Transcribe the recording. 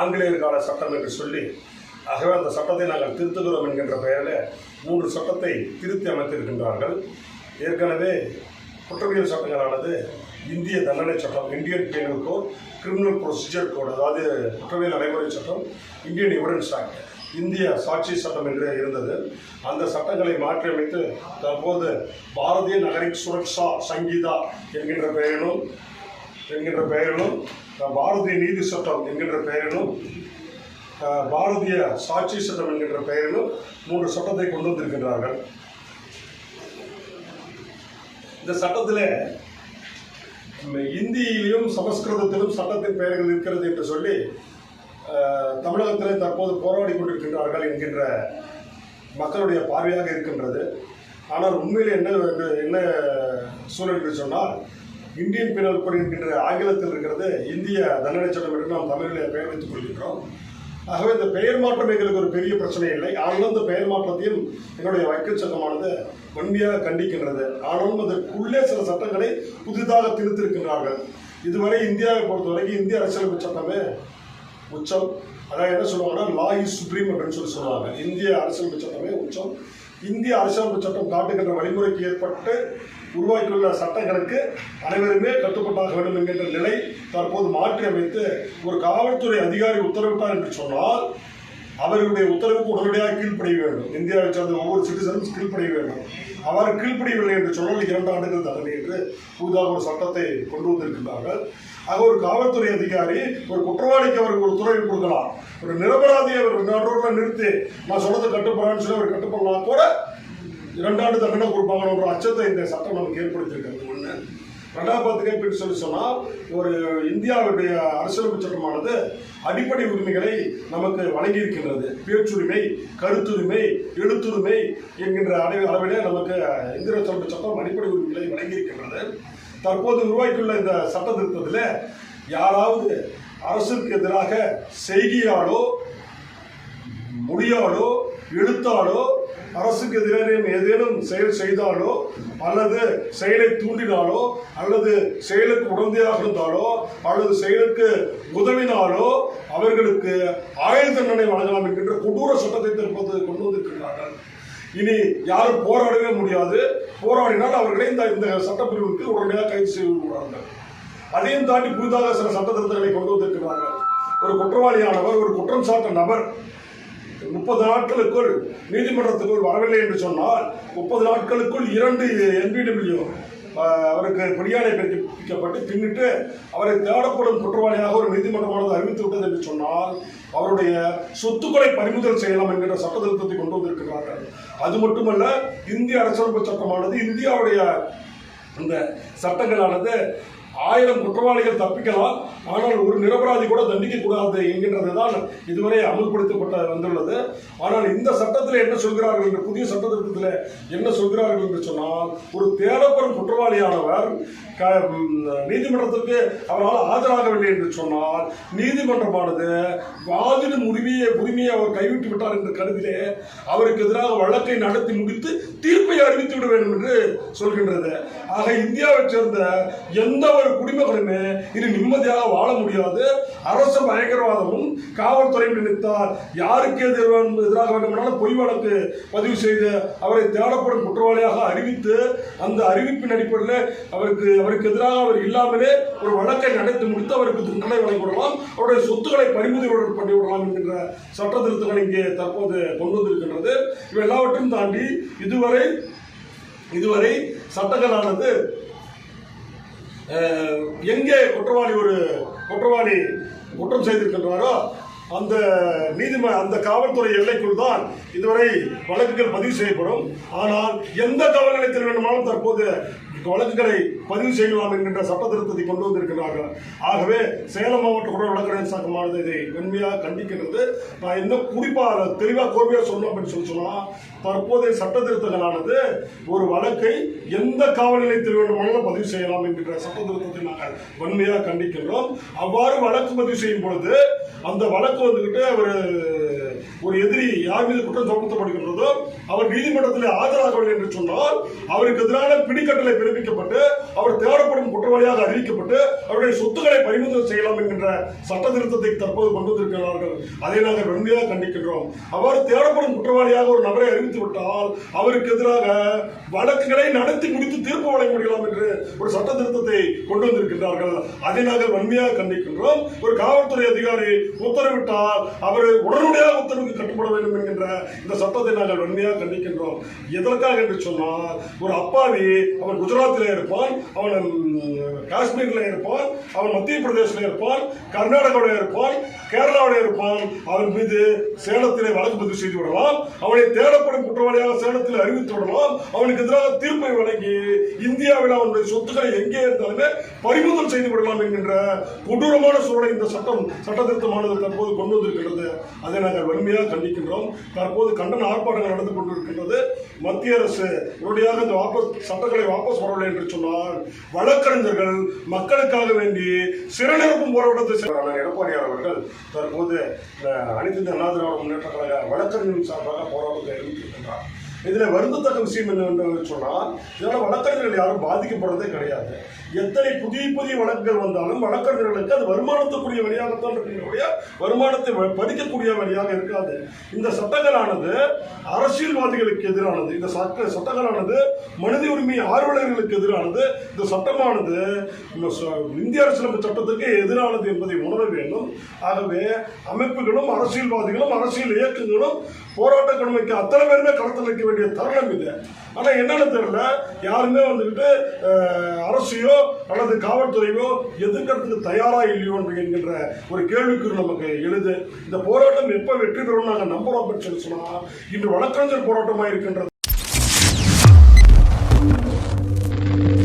ஆங்கிலேயர் கால சட்டம் என்று சொல்லி ஆகவே அந்த சட்டத்தை நாங்கள் திருத்துகிறோம் என்கின்ற பெயரில் மூன்று சட்டத்தை திருத்தி அமைத்திருக்கின்றார்கள். ஏற்கனவே குற்றவியல் சட்டங்களானது இந்திய தண்டனை சட்டம் Indian penal code criminal procedure code அதாவது குற்றவியல் நடைமுறை சட்டம் இந்தியன் எவிடன்ஸ் ஆக்ட் இந்திய சாட்சி சட்டம் என்று இருந்தது. அந்த சட்டங்களை மாற்றியமைத்து தற்போது பாரதிய நகரிக் சுரக்ஷா சங்கீதா என்கின்ற பெயரிலும் என்கின்ற பெயரிலும் பாரதிய நீதி சட்டம் என்கின்ற பெயரிலும் பாரதிய சாட்சி சட்டம் என்கின்ற பெயரிலும் மூன்று சட்டத்தை கொண்டு வந்திருக்கின்றார்கள். இந்த சட்டத்தில் இந்தியிலும் சமஸ்கிருதத்திலும் சட்டத்தின் பெயர்கள் இருக்கிறது என்று சொல்லி தமிழகத்திலே தற்போது போராடி கொண்டிருக்கின்றார்கள் என்கின்ற மக்களுடைய பார்வையாக இருக்கின்றது. ஆனால் உண்மையில் என்ன என்ன சூழல் என்று சொன்னால் இந்தியன் பினல் கோட் என்கின்ற ஆங்கிலத்தில் இருக்கிறது இந்திய தண்டனை சட்டம் என்று நாம் தமிழில் பெயர் வைத்துக் கொள்கின்றோம். ஆகவே இந்த பெயர் மாற்றம் எங்களுக்கு ஒரு பெரிய பிரச்சனை இல்லை. ஆனாலும் இந்த பெயர் மாற்றத்தையும் எங்களுடைய வக்கீல் சட்டமானது வன்மையாக கண்டிக்கின்றது. ஆனாலும் அதற்குள்ளே சில சட்டங்களை புதிதாக திருத்திருக்கின்றார்கள். இதுவரை இந்தியாவை பொறுத்தவரைக்கும் இந்திய அரசியலமைப்பு சட்டமே உச்சம். அதாவது என்ன சொல்லுவாங்கன்னா லா இஸ் சுப்ரீம் அப்படின்னு சொல்லி சொல்லுவாங்க. இந்திய அரசியலமைப்பு சட்டமே உச்சம். இந்திய அரசியலமைப்பு சட்டம் காட்டுகின்ற வழிமுறைக்கு ஏற்பட்டு உருவாக்கியுள்ள சட்டங்களுக்கு அனைவருமே கட்டுப்பட்டாக வேண்டும் என்கின்ற நிலை தற்போது மாற்றி அமைத்து ஒரு காவல்துறை அதிகாரி உத்தரவிட்டார் என்று சொன்னால் அவர்களுடைய உத்தரவுக்கு உடனடியாக கீழ்ப்படிய வேண்டும். இந்தியாவை சார்ந்த ஒவ்வொரு சிட்டிசனும் கீழ்ப்படிய வேண்டும். அவர் கீழ்ப்படியவில்லை என்று சொன்னால் இரண்டு ஆண்டுகள் தண்டனை என்று புதிதாக ஒரு சட்டத்தை கொண்டு வந்திருக்கின்றார்கள். ஆக ஒரு காவல்துறை அதிகாரி ஒரு குற்றவாளிக்கு அவருக்கு ஒரு துறை கொடுக்கலாம். ஒரு நிரபராதியை அவர் நடுவில் நிறுத்தி நான் சொன்னதை கட்டுப்படுறான்னு சொல்லி அவர் கட்டுப்படலாம் கூட இரண்டாண்டு தண்டனை கொடுப்பாங்கன்ற அச்சத்தை இந்த சட்டம் நமக்கு ஏற்படுத்தியிருக்கிறது. ஒன்று ரெண்டாவது பார்த்துக்க எப்படி சொல்லி சொன்னால் ஒரு இந்தியாவுடைய அரசியலமைப்பு சட்டமானது அடிப்படை உரிமைகளை நமக்கு வழங்கியிருக்கின்றது. பேச்சுரிமை கருத்துரிமை எழுத்துரிமை என்கின்ற அளவு அளவிலே நமக்கு இந்திய அரசியலமைப்பு சட்டம் அடிப்படை உரிமைகளை வழங்கியிருக்கின்றது. தற்போது உருவாக்கியுள்ள இந்த சட்ட திருத்தத்தில் யாராவது அரசுக்கு எதிராக செய்கையாலோ மொழியாலோ எழுத்தாலோ அரசுக்கு எதிராக ஏதேனும் செயல் செய்தாலோ அல்லது செயலை தூண்டினாலோ அல்லது செயலுக்கு உடந்தையாக இருந்தாலோ அல்லது செயலுக்கு உதவினாலோ அவர்களுக்கு ஆயுள் தண்டனை வழங்கலாம் என்கின்ற கொடூர சட்டத்தை திருப்பது கொண்டு வந்திருக்கிறார்கள் இனி யாரும் போராடவே முடியாது. போராடினால் அவர்களை இந்த இந்த சட்டப்பிரிவுக்கு உடனடியாக கைது செய்து அதையும் தாண்டி புதிதாக சில சட்ட திருத்தங்களை கொண்டு வந்திருக்கிறார்கள். ஒரு குற்றவாளியானவர் ஒரு குற்றம் சாட்ட நபர் முப்பது நாட்களுக்குள் நீதிமன்றத்துக்குள் வரவில்லை என்று சொன்னால் முப்பது நாட்களுக்குள் இரண்டு என்பிடபிள்யூ அவருக்கு பிடியாணை பிரிக்கப்பட்டு பின்னிட்டு அவரை தேடப்படும் குற்றவாளியாக ஒரு நீதிமன்றமானது அறிவித்து விட்டது என்று சொன்னால் அவருடைய சொத்துக்களை பறிமுதல் செய்யலாம் என்கிற சட்ட திருத்தத்தை கொண்டு வந்திருக்கிறார்கள். அது மட்டுமல்ல இந்திய அரசியலமைப்பு சட்டமானது இந்தியாவுடைய இந்த சட்டங்களானது ஆயிரம் குற்றவாளிகள் தப்பிக்கலாம். ஆனால் ஒரு நிரபராதி கூட தண்டிக்க கூடாது என்கின்றது தான் இதுவரை அமல்படுத்தப்பட்ட வந்துள்ளது. ஆனால் இந்த சட்டத்தில் என்ன சொல்கிறார்கள் என்று புதிய சட்ட திருத்தத்தில் என்ன சொல்கிறார்கள் என்று சொன்னால் ஒரு தேடப்படும் குற்றவாளியானவர் க- நீதிமன்றத்துக்கு நீதிமன்றத்திற்கு அவரால் ஆஜராகவில்லை என்று சொன்னால் நீதிமன்றமானது வாதிடும் உரிமையை உரிமையை அவர் கைவிட்டு விட்டார் என்ற கருதிலே அவருக்கு எதிராக வழக்கை நடத்தி முடித்து தீர்ப்பு அறிவித்து விட வேண்டும் என்று சொல்கின்றது. ஆக இந்தியாவைச் சேர்ந்த எந்த ஒரு குடிமகனுமே இனி நிம்மதியாக வாழ முடியாது. அரசு பயங்கரவாதமும் காவல்துறையும் நினைத்தால் யாருக்கு எதிராக வேண்டும் பொய் வழக்கு பதிவு செய்து அவரை தேடப்படும் குற்றவாளியாக அறிவித்து அந்த அறிவிப்பின் அடிப்படையில் அவருக்கு அவருக்கு எதிராக அவர் இல்லாமலே ஒரு வழக்கை நடத்தி முடித்து அவருக்கு தண்டனை வழங்கிவிடலாம் அவருடைய சொத்துக்களை பறிமுதல் பண்ணிவிடலாம் என்கின்ற சட்ட திருத்தங்கள் இங்கே தற்போது கொண்டு வந்திருக்கின்றது. இவை எல்லாவற்றையும் தாண்டி இதுவரை இதுவரை சட்டங்களானது எங்கே குற்றவாளி ஒரு குற்றவாளி குற்றம் செய்திருக்கின்றாரோ அந்த நீதிம அந்த காவல்துறை எல்லைக்குள் தான் இதுவரை வழக்குகள் பதிவு செய்யப்படும். ஆனால் எந்த காவல் நிலையத்தில் வேண்டுமானாலும் தற்போது வழக்குகளை பதிவு செய்யலாம் என்கின்ற சட்ட திருத்தத்தை கொண்டு வந்திருக்கிறார்கள். ஆகவே சேலம் மாவட்ட குற்ற வழக்கறிஞர் சங்கமானது இதை வெண்மையாக கண்டிக்கின்றது. நான் இன்னும் குறிப்பாக தெளிவாக கோர்வையாக சொல்லணும் அப்படின்னு சொல்லி சொன்னால் தற்போதைய சட்ட திருத்தங்களானது ஒரு வழக்கை எந்த காவல் நிலையத்தில் வேண்டுமானாலும் பதிவு செய்யலாம் என்கின்ற சட்ட திருத்தத்தை நாங்கள் வன்மையாக கண்டிக்கின்றோம். அவ்வாறு வழக்கு பதிவு செய்யும் பொழுது அந்த வழக்கு வந்துக்கிட்டு ஒரு ஒரு எதிரி யார் மீது குற்றம் சுமத்தப்படுகின்றதோ அவர் நீதிமன்றத்தில் ஆஜராகவில்லை என்று சொன்னால் அவருக்கு எதிரான பிடிக்கட்டளை பிறப்பிக்கப்பட்டு அவர் தேடப்படும் குற்றவாளியாக அறிவிக்கப்பட்டு அவருடைய சொத்துக்களை பறிமுதல் செய்யலாம் என்கின்ற சட்ட திருத்தத்தை தற்போது கொண்டு வந்திருக்கிறார்கள். அதை நாங்கள் வன்மையாக கண்டிக்கின்றோம். அவர் தேடப்படும் குற்றவாளியாக ஒரு நபரை அறிவித்து விட்டால் அவருக்கு எதிராக வழக்குகளை நடத்தி முடித்து தீர்ப்பு வழங்க முடியலாம் என்று ஒரு சட்ட திருத்தத்தை கொண்டு வந்திருக்கின்றார்கள். அதை நாங்கள் வன்மையாக கண்டிக்கின்றோம். ஒரு காவல்துறை அதிகாரி உத்தரவிட்டால் அவர் உடனடியாக உத்தரவுக்கு கட்டுப்பட வேண்டும் என்கின்ற இந்த சட்டத்தை நாங்கள் வன்மையாக கண்டிக்கின்றோம். எதற்காக என்று சொன்னால் ஒரு அப்பாவி அவன் குஜராத்தில் இருப்பான் அவன் காஷ்மீரில் இருப்பான் அவன் மத்திய பிரதேசில் இருப்பான் கர்நாடகாவில் இருப்பான் கேரளாவில் இருப்பான் அவன் மீது சேலத்திலே வழக்கு பதிவு செய்து விடலாம் அவனை தேடப்படும் குற்றவாளியாக சேலத்தில் அறிவித்து விடலாம் அவனுக்கு எதிராக தீர்ப்பை வழங்கி இந்தியாவில் அவனுடைய சொத்துக்களை எங்கே இருந்தாலுமே பறிமுதல் செய்து விடலாம் என்கின்ற கொடூரமான சூழலை இந்த சட்டம் சட்ட திருத்தமானது தற்போது கொண்டு வந்திருக்கிறது அதை நாங்கள் வன்மையாக கண்டிக்கின்றோம். தற்போது கண்டன ஆர்ப்பாட்டங்கள் நடந்து கொண்டு கொண்டிருக்கின்றது. மத்திய அரசு உடனடியாக இந்த வாபஸ் சட்டங்களை வாபஸ் வரவில்லை என்று சொன்னால் வழக்கறிஞர்கள் மக்களுக்காக வேண்டி சிறநிரப்பும் போராட்டத்தை செய்கிறார் எடப்பாடியார் அவர்கள் தற்போது இந்த அனைத்து இந்திய அண்ணா திராவிட முன்னேற்ற கழக வழக்கறிஞர்கள் சார்பாக போராட்டத்தை அறிவித்திருக்கின்றார். இதில் வருந்தத்தக்க விஷயம் என்னவென்று சொன்னால் இதனால் வழக்கறிஞர்கள் யாரும் பாதிக்கப்படுறதே கிடையாது. எத்தனை புதிய புதிய வழக்குகள் வந்தாலும் வழக்கறிஞர்களுக்கு அது வருமானத்துக்குரிய வழியாகத்தான் இருக்கக்கூடிய வருமானத்தை வ- படிக்கக்கூடிய வழியாக இருக்காது. இந்த சட்டங்களானது அரசியல்வாதிகளுக்கு எதிரானது இந்த சட்ட சட்டங்களானது மனித உரிமை ஆர்வலர்களுக்கு எதிரானது இந்த சட்டமானது இந்திய அரசியலமைப்பு சட்டத்துக்கு எதிரானது என்பதை உணர வேண்டும். ஆகவே அமைப்புகளும் அரசியல்வாதிகளும் அரசியல் இயக்கங்களும் போராட்ட கடமைக்கு அத்தனை பேருமே களத்தில் இருக்க வேண்டும். வேண்டிய தருணம் இது. ஆனா என்னன்னு தெரியல. யாருமே வந்துகிட்டு அரசையோ அல்லது காவல்துறையோ எதிர்க்கிறதுக்கு தயாரா இல்லையோ என்கின்ற ஒரு கேள்விக்கு நமக்கு எழுது. இந்த போராட்டம் எப்ப வெற்றி பெறும் நாங்கள் நம்புகிறோம் அப்படின்னு சொல்லி சொன்னா இன்று வழக்கறிஞர் போராட்டமாக இருக்கின்றது